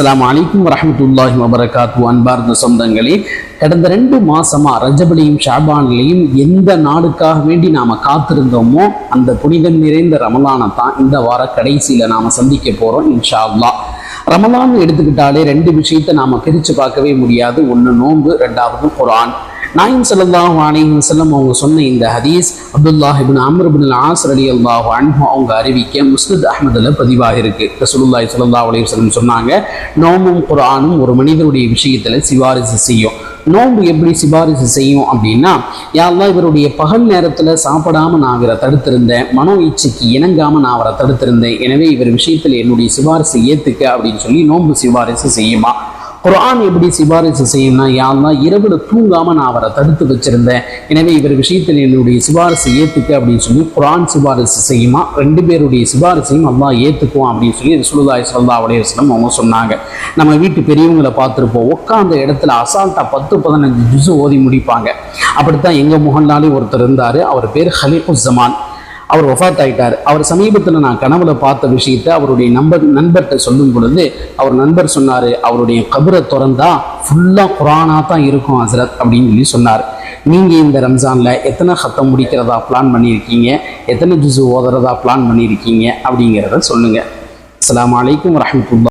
அஸ்லாம் அலைக்கும் வரமத்துல்லாஹி வபரகாத்து. அன்பார்ந்த சொந்தங்களே கடந்த ரெண்டு மாசமா ரஜபலியும் ஷாபான்லையும் எந்த நாடுக்காக வேண்டி நாம காத்திருந்தோமோ அந்த புனிதம் நிறைந்த ரமலானை தான் இந்த வார கடைசியில நாம சந்திக்க போறோம் இன்ஷா அல்லா ரமலான் எடுத்துக்கிட்டாலே ரெண்டு விஷயத்தை நாம பிரிச்சு பார்க்கவே முடியாது. ஒன்று நோன்பு ரெண்டாவது குரான் நாயின் ஸல்லல்லாஹு அலைஹி செல்லம் அவங்க சொன்ன இந்த ஹதீஸ் Abdullah ibn Amr ibn Ali ரலியல்லாஹு அன்ஹு அவங்க அறிவிக்க முஸ்லித் அஹமதுல பதிவாக இருக்கு. ரசூலுல்லாய் சல்லா அலி வஸல்லம் சொன்னாங்க நோம்பும் குரானும் ஒரு மனிதனுடைய விஷயத்துல சிபாரிசு செய்யும். நோன்பு எப்படி சிபாரிசு செய்யும் அப்படின்னா யாரெல்லாம் இவருடைய பகல் நேரத்துல சாப்பிடாம நான் இவரை தடுத்திருந்தேன் மனோ இச்சைக்கு இணங்காம நான் அவரை தடுத்திருந்தேன் எனவே இவர் விஷயத்துல என்னுடைய சிபாரிசு ஏத்துக்க அப்படின்னு சொல்லி நோன்பு சிபாரிசு செய்யுமா? குரான் எப்படி சிபாரிசு செய்யும்னா யாருன்னா இரவில் தூங்காம நான் அவரை தடுத்து வச்சிருந்தேன். எனவே இவர் விஷயத்தில் என்னுடைய சிபாரிசு ஏற்றுக்க அப்படின்னு சொல்லி குரான் சிபாரிசு செய்யுமா ரெண்டு பேருடைய சிபாரிசையும் அல்லா ஏற்றுக்குவோம் அப்படின்னு சொல்லி ரசூலுல்லாஹி ஸல்லல்லாஹு அலைஹி வஸல்லம் அவங்க சொன்னாங்க. நம்ம வீட்டு பெரியவங்களை பார்த்துருப்போம் உட்காந்த இடத்துல அசால்ட்டா பத்து பதினஞ்சு ஜுசு ஓதி முடிப்பாங்க. அப்படித்தான் எங்க முகன்னாலே ஒருத்தர் இருந்தார் அவர் பேர் ஹலீஃபுஸ் ஜமான் அவர் ஒஃபாத் ஆகிட்டார் அவர் சமீபத்தில் நான் கனவுல பார்த்த விஷயத்தை அவருடைய நண்பர் நண்பர்கிட்ட சொல்லும் பொழுது அவர் நண்பர் சொன்னார் அவருடைய கபரை திறந்தா ஃபுல்லாக குரானாக தான் இருக்கும் ஹசரத் அப்படின்னு சொல்லி சொன்னார். நீங்கள் இந்த ரம்ஜானில் எத்தனை ஹத்தம் முடிக்கிறதா பிளான் பண்ணியிருக்கீங்க? எத்தனை ஜூஸ் ஓதுறதா பிளான் பண்ணியிருக்கீங்க? அப்படிங்கிறத சொல்லுங்கள் அஸ்ஸலாமு அலைக்கும் வரஹ்மத்துல்லாஹ்.